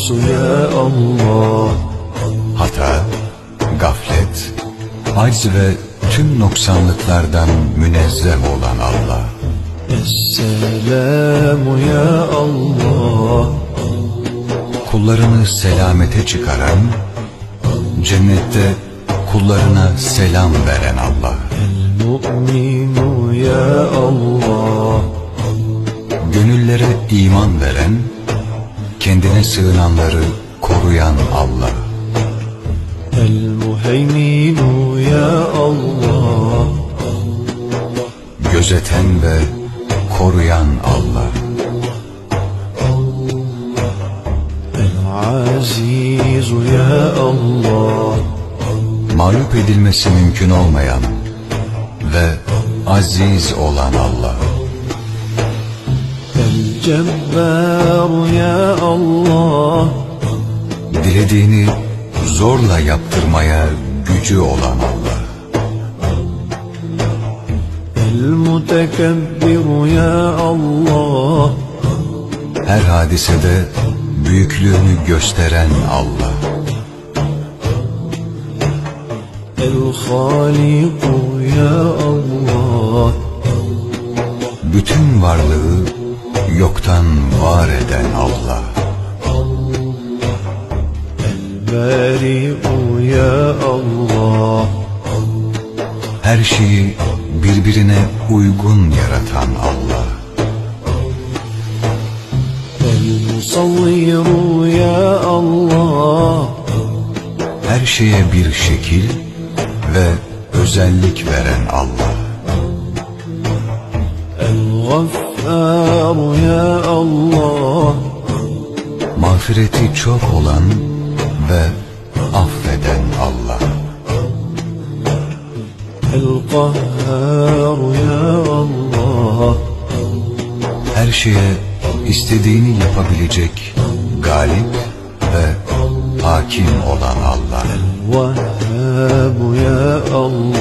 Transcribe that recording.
Kuddusu ya Allah Hata, gaflet, acz ve tüm noksanlıklardan münezzeh olan Allah. Esselamu ya Allah Kullarını selamete çıkaran, cennette kullarına selam veren Allah. Mu'minu ya Allah Gönüllere iman veren, kendine sığınanları koruyan Allah. El muheyminu ya Allah Gözeten ve koruyan Allah. El azizu ya Allah Mağlup edilmesi mümkün olmayan ve aziz olan Allah. El cebbaru ya Allah Dilediğini zorla yaptırmaya gücü olan Allah. El mutekebbiru ya Allah Her hadisede büyüklüğünü gösteren Allah. El haliku ya Allah Bütün varlığı yoktan var eden Allah. Bari'u ya Allah Her şeyi birbirine uygun yaratan Allah. El musavviru ya Allah Her şeye bir şekil ve özellik veren Allah. El gaffaru ya Allah Mağfireti çok olan ve affeden Allah. El kahharu ya Allah Her şeye istediğini yapabilecek galip ve hakim olan Allah. Vehhabu ya Allah